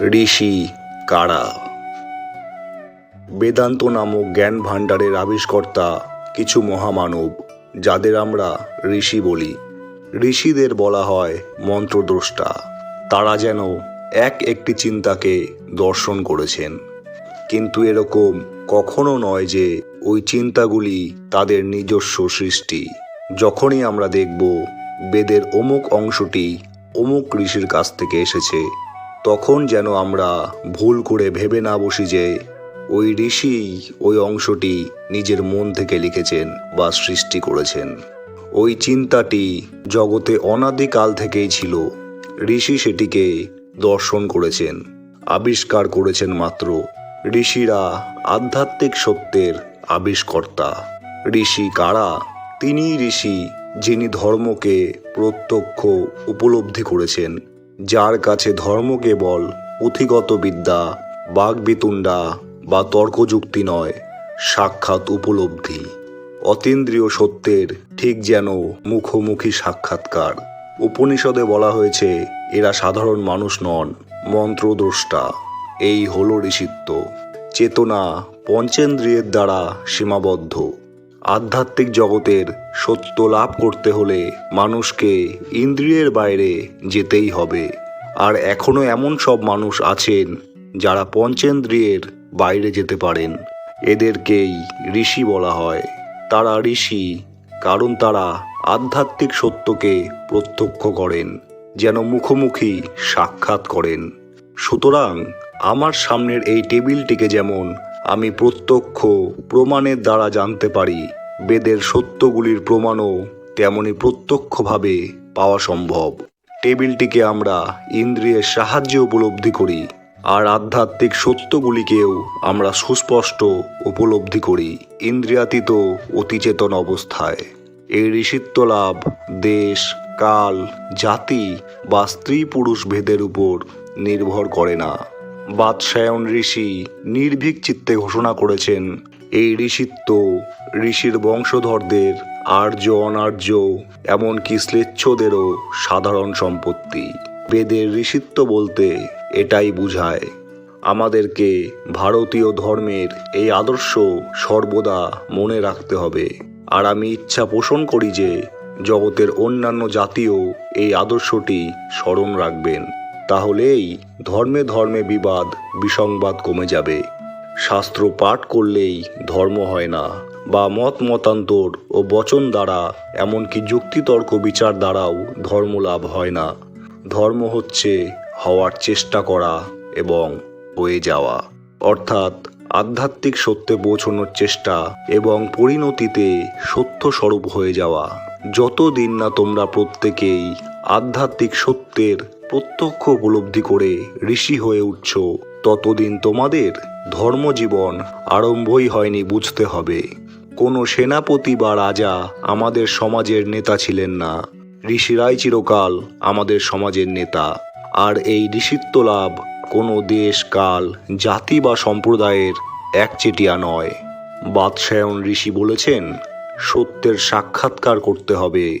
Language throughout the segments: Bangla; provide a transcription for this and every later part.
ঋষি কারা? বেদান্ত নামক জ্ঞান ভাণ্ডারের আবিষ্কর্তা কিছু মহামানব, যাদের আমরা ঋষি বলি। ঋষিদের বলা হয় মন্ত্রদ্রষ্টা। তারা যেন এক একটি চিন্তাকে দর্শন করেছেন। কিন্তু এরকম কখনো নয় যে ওই চিন্তাগুলি তাদের নিজস্ব সৃষ্টি। যখনই আমরা দেখব বেদের অমুক অংশটি অমুক ঋষির কাছ থেকে এসেছে তখন যেন আমরা ভুল করে ভেবে না বসি যে ওই ঋষি ওই অংশটি নিজের মন থেকে লিখেছেন বা সৃষ্টি করেছেন। ওই চিন্তাটি জগতে অনাদিকাল থেকেই ছিল। ঋষি সেটিকে দর্শন করেছেন, আবিষ্কার করেছেন মাত্র ঋষিরা আধ্যাত্মিক সত্যের আবিষ্কর্তা। ঋষি কারা? তিনি ঋষি যিনি ধর্মকে প্রত্যক্ষ উপলব্ধি করেছেন। যার কাছে ধর্ম কেবল, পুঁথিগত বিদ্যা, বাগবিতুণ্ডা বা তর্কযুক্তি নয়, সাক্ষাৎ উপলব্ধি। অতীন্দ্রিয় সত্যের ঠিক যেন মুখোমুখি সাক্ষাৎকার। উপনিষদে বলা হয়েছে, এরা সাধারণ মানুষ নন, মন্ত্রদ্রষ্টা। এই হল ঋষিত্ব। চেতনা পঞ্চেন্দ্রিয়ের দ্বারা সীমাবদ্ধ। আধ্যাত্মিক জগতের সত্য লাভ করতে হলে মানুষকে ইন্দ্রিয়ের বাইরে যেতেই হবে। আর এখনও এমন সব মানুষ আছেন যারা পঞ্চেন্দ্রিয়ের বাইরে যেতে পারেন। এদেরকেই ঋষি বলা হয়। তারা ঋষি, কারণ তারা আধ্যাত্মিক সত্যকে প্রত্যক্ষ করেন, যেন মুখোমুখি সাক্ষাৎ করেন। সুতরাং আমার সামনের এই টেবিলটিকে যেমন আমি প্রত্যক্ষ প্রমাণের দ্বারা জানতে পারি, বেদের সত্যগুলির প্রমাণও তেমনি প্রত্যক্ষভাবে পাওয়া সম্ভব। টেবিলটিকে আমরা ইন্দ্রিয়ের সাহায্যে উপলব্ধি করি, আর আধ্যাত্মিক সত্যগুলিকেও আমরা সুস্পষ্ট উপলব্ধি করি ইন্দ্রিয়াতীত অতিচেতন অবস্থায়। এই ঋষিত্ব লাভ দেশ, কাল, জাতি বা স্ত্রী পুরুষ ভেদের উপর নির্ভর করে না। বাদশায়ন ঋষি নির্ভীক চিত্তে ঘোষণা করেছেন, এই ঋষিত্ব ঋষির বংশধরদের আর্য অনার্য, এমনকি শ্লেচ্ছদেরও সাধারণ সম্পত্তি। বেদের ঋষিত্ব বলতে এটাই বুঝায়, আমাদেরকে ভারতীয় ধর্মের এই আদর্শ সর্বদা মনে রাখতে হবে। আর আমি ইচ্ছা পোষণ করি যে, জগতের অন্যান্য জাতীয় এই আদর্শটি স্মরণ রাখবেন। তাহলেই ধর্মে ধর্মে বিবাদ, বিসংবাদ কমে যাবে। শাস্ত্র পাঠ করলেই ধর্ম হয় না। বা মত মতান্তর ও বচন দ্বারা, এমনকি যুক্তিতর্ক বিচার দ্বারাও ধর্ম লাভ হয় না। ধর্ম হচ্ছে হওয়ার চেষ্টা করা এবং হয়ে যাওয়া। অর্থাৎ আধ্যাত্মিক সত্যে পৌঁছানোর চেষ্টা এবং পরিণতিতে সত্য স্বরূপ হয়ে যাওয়া। যতদিন না তোমরা প্রত্যেকেই আধ্যাত্মিক সত্যের প্রত্যক্ষ উপলব্ধি করে ঋষি হয়ে উঠছ, ততদিন তোমাদের ধর্মজীবন আরম্ভই হয়নি বুঝতে হবে। কোনো সেনাপতি বা রাজা আমাদের সমাজের নেতা ছিলেন না। ঋষিরাই চিরকাল আমাদের সমাজের নেতা। আর এই ঋষিত্ব লাভ কোনো দেশ, কাল, জাতি বা সম্প্রদায়ের একচেটিয়া নয়। বাদশায়ন ঋষি বলেছেন, সত্যের সাক্ষাৎকার করতে হবে।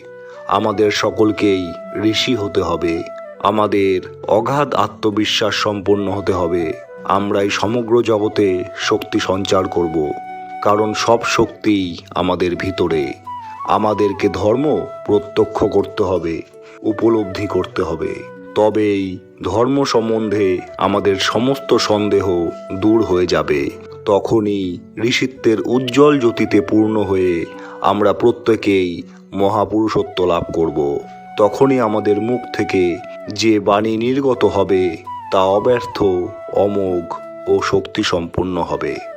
আমাদের সকলকেই ঋষি হতে হবে। আমাদের অগাধ আত্মবিশ্বাস সম্পন্ন হতে হবে। আমরাই সমগ্র জগতে শক্তি সঞ্চার করব। কারণ সব শক্তিই আমাদের ভিতরে। আমাদেরকে ধর্ম প্রত্যক্ষ করতে হবে, উপলব্ধি করতে হবে। তবেই ধর্ম সম্বন্ধে আমাদের সমস্ত সন্দেহ দূর হয়ে যাবে। তখনই ঋষিত্বের উজ্জ্বল জ্যোতিতে পূর্ণ হয়ে আমরা প্রত্যেকেই মহাপুরুষত্ব লাভ করব। তখনই আমাদের মুখ থেকে যে বাণী নির্গত হবে, তা অব্যর্থ, অমোঘ ও শক্তি শক্তিসম্পন্ন হবে।